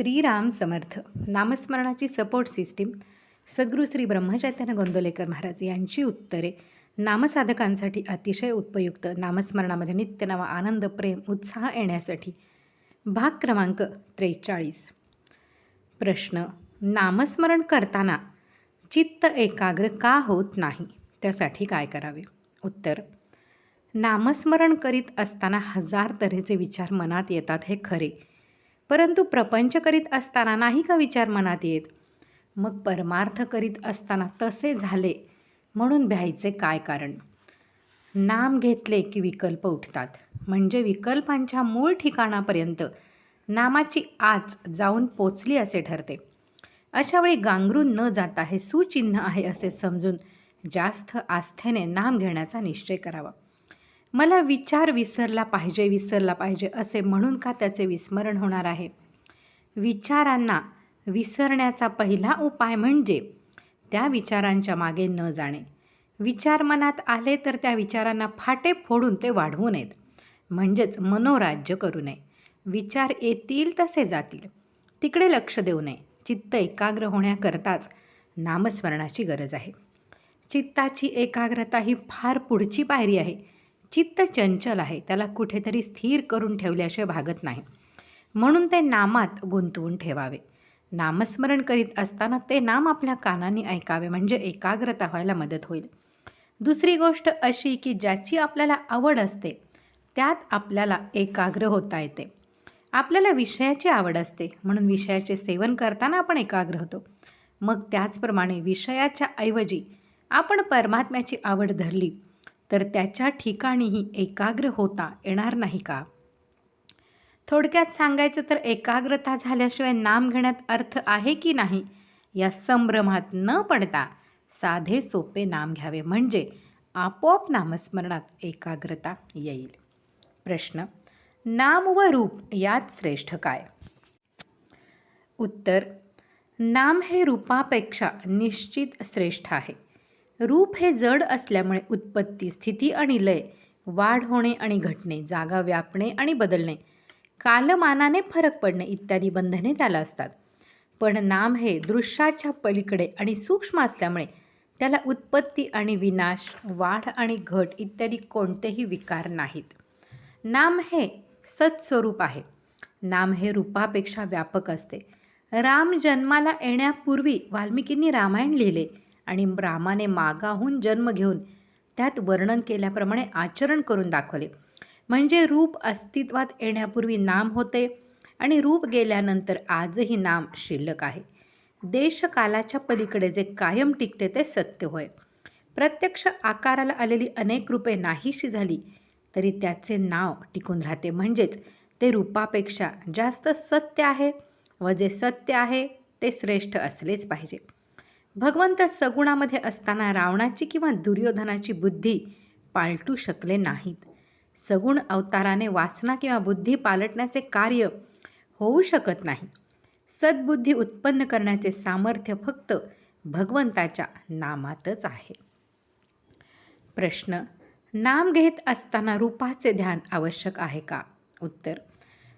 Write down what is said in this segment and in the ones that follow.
श्रीराम समर्थ नामस्मरणाची support system सद्गुरू श्री ब्रह्मचैतन्य गोंदवलेकर महाराज यांची उत्तरे नामसाधकांसाठी अतिशय उपयुक्त नामस्मरणामध्ये नित्यनवा आनंद प्रेम उत्साह येण्यासाठी भाग क्रमांक त्रेचाळीस. प्रश्न नामस्मरण करताना चित्त एकाग्र का होत नाही? त्यासाठी काय करावे? उत्तर नामस्मरण करीत असताना हजार तऱ्हेचे विचार मनात येतात हे खरे. परंतु प्रपंच करीत असताना नाही का विचार मनात येत? मग परमार्थ करीत असताना तसे झाले म्हणून भ्यायचे काय कारण? नाम घेतले की विकल्प उठतात. म्हणजे विकल्पांच्या मूळ ठिकाणापर्यंत नामाची आच जाऊन पोचली असे ठरते. अशावेळी गांगरून न जाता हे सुचिन्ह आहे असे समजून जास्त आस्थेने नाम घेण्याचा निश्चय करावा. मला विचार विसरला पाहिजे विसरला पाहिजे असे म्हणून का त्याचे विस्मरण होणार आहे? विचारांना विसरण्याचा पहिला उपाय म्हणजे त्या विचारांच्या मागे न जाणे. विचार मनात आले तर त्या विचारांना फाटे फोडून ते वाढवू नयेत. म्हणजेच मनोराज्य करू नये. विचार येतील तसे जातील. तिकडे लक्ष देऊ नये. चित्त एकाग्र होण्याकरताच नामस्मरणाची गरज आहे. चित्ताची एकाग्रता ही फार पुढची पायरी आहे. चित्त चंचल आहे. त्याला कुठेतरी स्थिर करून ठेवल्याशिवाय भागत नाही. म्हणून ते नामात गुंतवून ठेवावे. नामस्मरण करीत असताना ते नाम आपल्या कानाने ऐकावे म्हणजे एकाग्रता व्हायला मदत होईल. दुसरी गोष्ट अशी की ज्याची आपल्याला आवड असते त्यात आपल्याला एकाग्र होता येते. आपल्याला विषयाची आवड असते म्हणून विषयाचे सेवन करताना आपण एकाग्र होतो. मग त्याचप्रमाणे विषयाच्या ऐवजी आपण परमात्म्याची आवड धरली तर त्याच्या ठिकाणीही एकाग्र होता येणार नाही का? थोडक्यात सांगायचं तर एकाग्रता झाल्याशिवाय नाम घेण्यात अर्थ आहे की नाही? या संभ्रमात न पडता साधे सोपे नाम घ्यावे. म्हणजे आपोआप नामस्मरणात एकाग्रता येईल. प्रश्न नाम व रूप यात श्रेष्ठ काय? उत्तर नाम हे रूपापेक्षा निश्चित श्रेष्ठ आहे. रूप हे जड असल्यामुळे उत्पत्ती स्थिती आणि लय वाढ होणे आणि घटणे जागा व्यापणे आणि बदलणे कालमानाने फरक पडणे इत्यादी बंधने त्याला असतात. पण नाम हे दृश्याच्या पलीकडे आणि सूक्ष्म असल्यामुळे त्याला उत्पत्ती आणि विनाश वाढ आणि घट इत्यादी कोणतेही विकार नाहीत. नाम हे सत्स्वरूप आहे. नाम हे रूपापेक्षा व्यापक असते. राम जन्माला येण्यापूर्वी वाल्मिकींनी रामायण लिहिले. आणि रामाने मागाहून जन्म घेऊन त्यात वर्णन केल्याप्रमाणे आचरण करून दाखवले. म्हणजे रूप अस्तित्वात येण्यापूर्वी नाम होते आणि रूप गेल्यानंतर आजही नाम शिल्लक आहे. देशकालाच्या पलीकडे जे कायम टिकते ते सत्य होय. प्रत्यक्ष आकाराला आलेली अनेक रूपे नाहीशी झाली तरी त्याचे नाव टिकून राहते. म्हणजेच ते रूपापेक्षा जास्त सत्य आहे व जे सत्य आहे ते श्रेष्ठ असलेच पाहिजे. भगवंत सगुणामध्ये असताना रावणाची किंवा दुर्योधनाची बुद्धी पालटू शकले नाहीत. सगुण अवताराने वासना किंवा बुद्धी पालटण्याचे कार्य होऊ शकत नाही. सद्बुद्धी उत्पन्न करण्याचे सामर्थ्य फक्त भगवंताच्या नामातच आहे. प्रश्न नाम घेत असताना रूपाचे ध्यान आवश्यक आहे का? उत्तर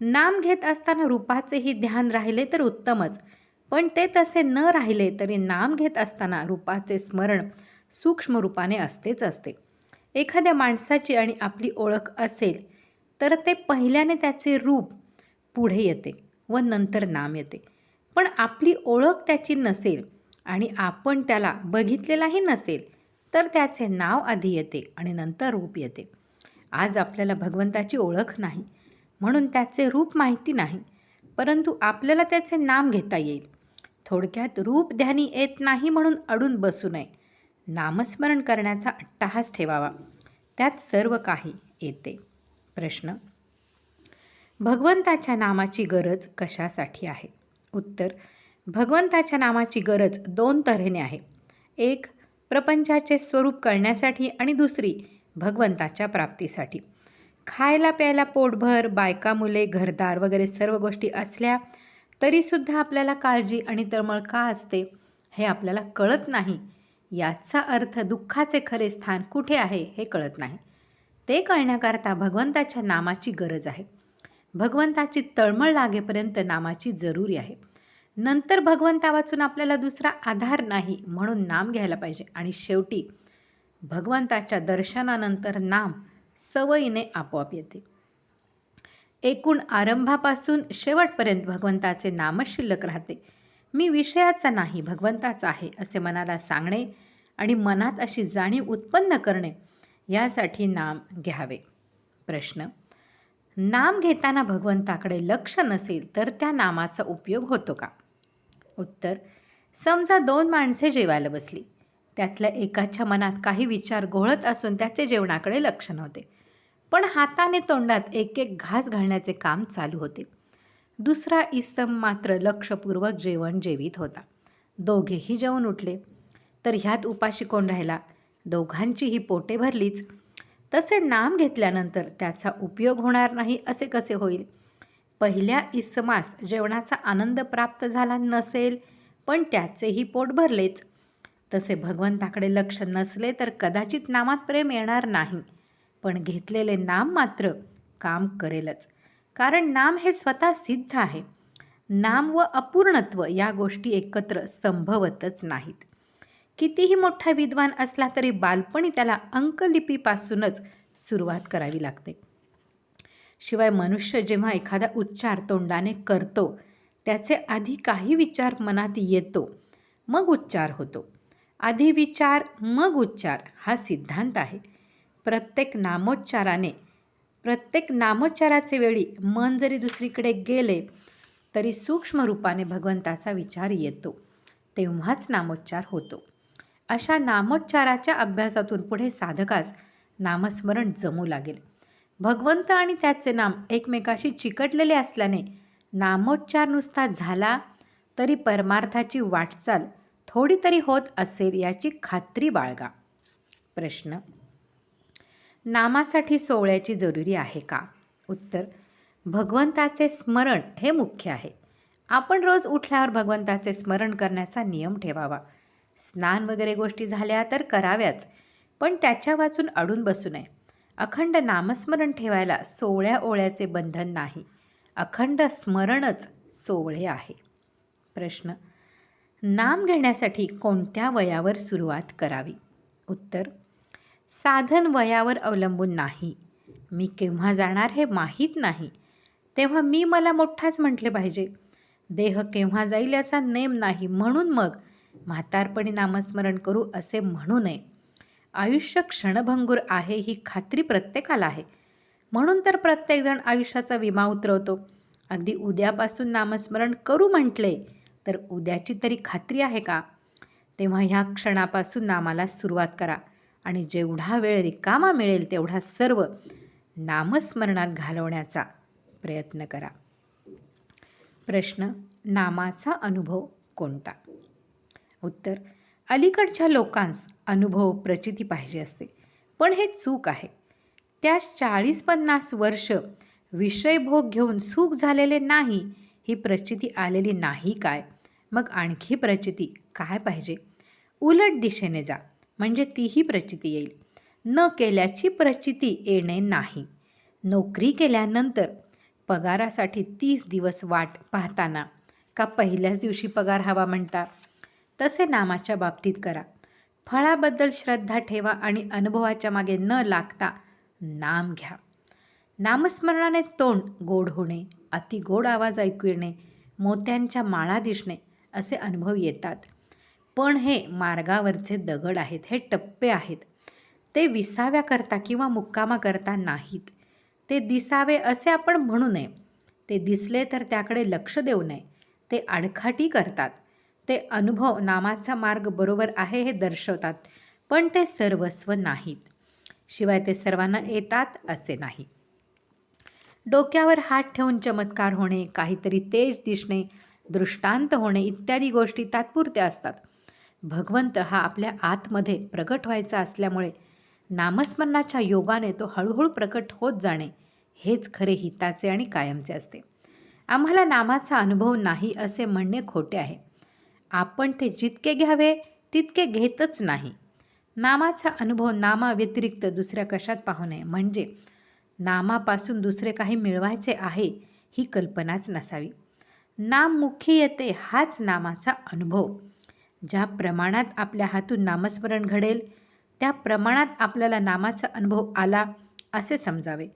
नाम घेत असताना रूपाचेही ध्यान राहिले तर उत्तमच. पण ते तसे न राहिले तरी नाम घेत असताना रूपाचे स्मरण सूक्ष्म रूपाने असतेच असते. एखाद्या माणसाची आणि आपली ओळख असेल तर ते पहिल्याने त्याचे रूप पुढे येते व नंतर नाम येते. पण आपली ओळख त्याची नसेल आणि आपण त्याला बघितलेलाही नसेल तर त्याचे नाव आधी येते आणि नंतर रूप येते. आज आपल्याला भगवंताची ओळख नाही म्हणून त्याचे रूप माहिती नाही परंतु आपल्याला त्याचे नाम घेता येईल. थोडक्यात रूप ध्यानी येत नाही म्हणून अडून बसू नये. नामस्मरण करण्याचा अट्टाहास ठेवावा. त्यात सर्व काही येते. प्रश्न भगवंताच्या नामाची गरज कशासाठी आहे? उत्तर भगवंताच्या नामाची गरज दोन तऱ्हेने आहे. एक प्रपंचाचे स्वरूप कळण्यासाठी आणि दुसरी भगवंताच्या प्राप्तीसाठी. खायला प्यायला पोटभर बायका मुले घरदार वगैरे सर्व गोष्टी असल्या तरीसुद्धा आपल्याला काळजी आणि तळमळ का असते हे आपल्याला कळत नाही. याचा अर्थ दुःखाचे खरे स्थान कुठे आहे हे कळत नाही. ते कळण्याकरता भगवंताच्या नामाची गरज आहे. भगवंताची तळमळ लागेपर्यंत नामाची जरुरी आहे. नंतर भगवंता वाचून आपल्याला दुसरा आधार नाही म्हणून नाम घ्यायला पाहिजे. आणि शेवटी भगवंताच्या दर्शनानंतर नाम सवयीने आपोआप येते. एकूण आरंभापासून शेवटपर्यंत भगवंताचे नामच शिल्लक राहते. मी विषयाचा नाही भगवंताचा आहे असे मनाला सांगणे आणि मनात अशी जाणीव उत्पन्न करणे यासाठी नाम घ्यावे. प्रश्न. नाम घेताना भगवंताकडे लक्ष नसेल तर त्या नामाचा उपयोग होतो का? उत्तर. समजा दोन माणसे जेवायला बसली. त्यातल्या एकाच्या मनात काही विचार घोळत असून त्याचे जेवणाकडे लक्ष नव्हते. पण हाताने तोंडात एक एक घास घालण्याचे काम चालू होते. दुसरा इसम मात्र लक्षपूर्वक जेवण जेवीत होता. दोघेही जेवून उठले. तर ह्यात उपाशी कोण राहिला? दोघांचीही पोटे भरलीच. तसे नाम घेतल्यानंतर त्याचा उपयोग होणार नाही असे कसे होईल? पहिल्या इसमास जेवणाचा आनंद प्राप्त झाला नसेल पण त्याचेही पोट भरलेच. तसे भगवंताकडे लक्ष नसले तर कदाचित नामात प्रेम येणार नाही. पण घेतलेले नाम मात्र काम करेलच. कारण नाम हे स्वतः सिद्ध आहे. नाम व अपूर्णत्व या गोष्टी एकत्र संभवतच नाहीत. कितीही मोठा विद्वान असला तरी बालपणी त्याला अंकलिपीपासूनच सुरुवात करावी लागते. शिवाय मनुष्य जेव्हा एखादा उच्चार तोंडाने करतो त्याचे आधी काही विचार मनात येतो मग उच्चार होतो. आधी विचार मग उच्चार हा सिद्धांत आहे. प्रत्येक नामोच्चाराने प्रत्येक नामोच्चाराचे वेळी मन जरी दुसरीकडे गेले तरी सूक्ष्म रूपाने भगवंताचा विचार येतो. तेव्हाच नामोच्चार होतो. अशा नामोच्चाराच्या अभ्यासातून पुढे साधकास नामस्मरण जमू लागेल. भगवंत आणि त्याचे नाम एकमेकाशी चिकटलेले असल्याने नामोच्चार नुसता झाला तरी परमार्थाची वाटचाल थोडी तरी होत असेल याची खात्री बाळगा. प्रश्न नामासाठी सोहळ्याची जरुरी आहे का? उत्तर भगवंताचे स्मरण हे मुख्य आहे. आपण रोज उठल्यावर भगवंताचे स्मरण करण्याचा नियम ठेवावा. स्नान वगैरे गोष्टी झाल्या तर कराव्याच पण त्याच्या वाचून अडून बसू नये. अखंड नामस्मरण ठेवायला सोहळ्या ओळ्याचे बंधन नाही. अखंड स्मरणच सोहळे आहे. प्रश्न नाम घेण्यासाठी कोणत्या वयावर सुरुवात करावी? उत्तर साधन वयावर अवलंबून नाही. मी केव्हा जाणार हे माहीत नाही. तेव्हा मी मला मोठाच म्हटले पाहिजे. देह केव्हा जाईल याचा नेम नाही. म्हणून मग म्हातारपणी नामस्मरण करू असे म्हणू नये. आयुष्य क्षणभंगूर आहे ही खात्री प्रत्येकाला आहे. म्हणून तर प्रत्येकजण आयुष्याचा विमा उतरवतो. अगदी उद्यापासून नामस्मरण करू म्हटले तर उद्याची तरी खात्री आहे का? तेव्हा ह्या क्षणापासून नामाला सुरुवात करा. आणि जेवढा वेळ रिकामा मिळेल तेवढा सर्व नामस्मरणात घालवण्याचा प्रयत्न करा. प्रश्न नामाचा अनुभव कोणता? उत्तर अलीकडच्या लोकांस अनुभव प्रचिती पाहिजे असते. पण हे चूक आहे. त्या चाळीस पन्नास वर्ष विषयभोग घेऊन सुख झालेले नाही ही प्रचिती आलेली नाही काय? मग आणखी प्रचिती काय पाहिजे? उलट दिशेने जा. म्हणजे तीही प्रचिती येईल. न केल्याची प्रचिती येणे नाही. नोकरी केल्यानंतर पगारासाठी तीस दिवस वाट पाहताना का पहिल्याच दिवशी पगार हवा म्हणता? तसे नामाच्या बाबतीत करा. फळाबद्दल श्रद्धा ठेवा आणि अनुभवाच्या मागे न लागता नाम घ्या. नामस्मरणाने तोंड गोड होणे अति गोड आवाज ऐकू येणे मोत्यांच्या माळा दिसणे असे अनुभव येतात. पण हे मार्गावरचे दगड आहेत हे टप्पे आहेत. ते विसाव्याकरता किंवा मुक्कामाकरता नाहीत. ते दिसावे असे आपण म्हणू नये. ते दिसले तर त्याकडे लक्ष देऊ नये. ते आडखाटी करतात. ते अनुभव नामाचा मार्ग बरोबर आहे हे दर्शवतात पण ते सर्वस्व नाहीत. शिवाय ते सर्वांना येतात असे नाही. डोक्यावर हात ठेवून चमत्कार होणे काहीतरी तेज दिसणे दृष्टांत होणे इत्यादी गोष्टी तात्पुरत्या असतात. भगवंत हा आपल्या आतमध्ये प्रकट व्हायचा असल्यामुळे नामस्मरणाच्या योगाने तो हळूहळू प्रकट होत जाणे हेच खरे हिताचे आणि कायमचे असते. आम्हाला नामाचा अनुभव नाही असे म्हणणे खोटे आहे. आपण ते जितके घ्यावे तितके घेतच नाही. नामाचा अनुभव नामाव्यतिरिक्त दुसऱ्या कशात पाहू नये. म्हणजे नामापासून दुसरे काही मिळवायचे आहे ही कल्पनाच नसावी. नाम मुख्य येते हाच नामाचा अनुभव. ज्या प्रमाणात आपल्या हातून नामस्मरण घडेल त्या प्रमाणात आपल्याला नामाचा अनुभव आला असे समजावे.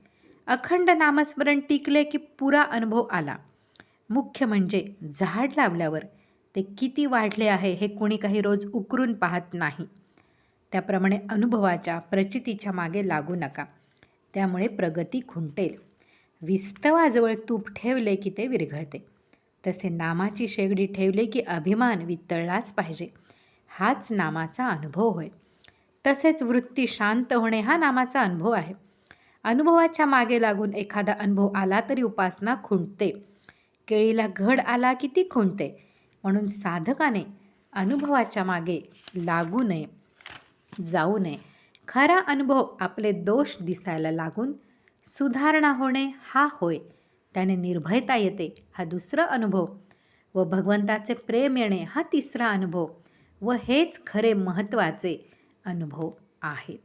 अखंड नामस्मरण टिकले की पुरा अनुभव आला. मुख्य म्हणजे झाड लावल्यावर ते किती वाढले आहे हे कोणी काही रोज उकरून पाहत नाही. त्याप्रमाणे अनुभवाच्या प्रचितीच्या मागे लागू नका. त्यामुळे प्रगती खुंटेल. विस्तवाजवळ तूप ठेवले की ते विरघळते. तसे नामाची शेगडी ठेवले की अभिमान वितळलाच पाहिजे. हाच नामाचा अनुभव होय. तसेच वृत्ती शांत होणे हा नामाचा अनुभव आहे. अनुभवाच्या मागे लागून एखादा अनुभव आला तरी उपासना खुंटते. केळीला घड आला की ती खुंटते. म्हणून साधकाने अनुभवाच्या मागे लागू नये जाऊ नये. खरा अनुभव आपले दोष दिसायला लागून सुधारणा होणे हा होय. त्याने निर्भयता येते हा दुसरा अनुभव. व भगवंताचे प्रेम येणे हा तिसरा अनुभव. व हेच खरे महत्त्वाचे अनुभव आहेत.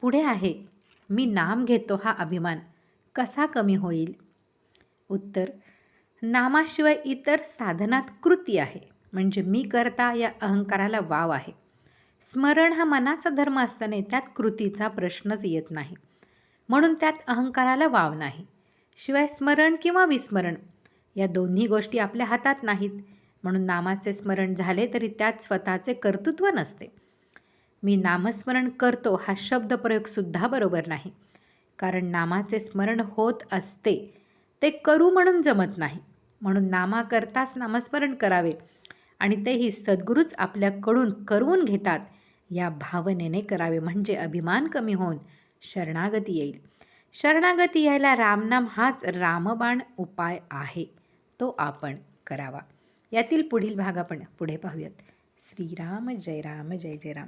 पुढे आहे मी नाम घेतो हा अभिमान. कसा कमी होईल? उत्तर नामाशिवाय इतर साधनात कृती आहे. म्हणजे मी करता या अहंकाराला वाव आहे. स्मरण हा मनाचा धर्म असताना त्यात कृतीचा प्रश्नच येत नाही. म्हणून त्यात अहंकाराला वाव नाही. शिवाय स्मरण किंवा विस्मरण या दोन्ही गोष्टी आपल्या हातात नाहीत. म्हणून नामाचे स्मरण झाले तरी त्यात स्वतःचे कर्तृत्व नसते. मी नामस्मरण करतो हा शब्दप्रयोगसुद्धा बरोबर नाही. कारण नामाचे स्मरण होत असते ते करू म्हणून जमत नाही. म्हणून नामाकरताच नामस्मरण करावे आणि तेही सद्गुरूच आपल्याकडून करून घेतात या भावनेने करावे. म्हणजे अभिमान कमी होऊन शरणागती येईल. शरणागती यायला रामनाम हाच रामबाण उपाय आहे तो आपण करावा. यातील पुढील भाग आपण पुढे पाहूयात. श्रीराम जय राम जय जय राम.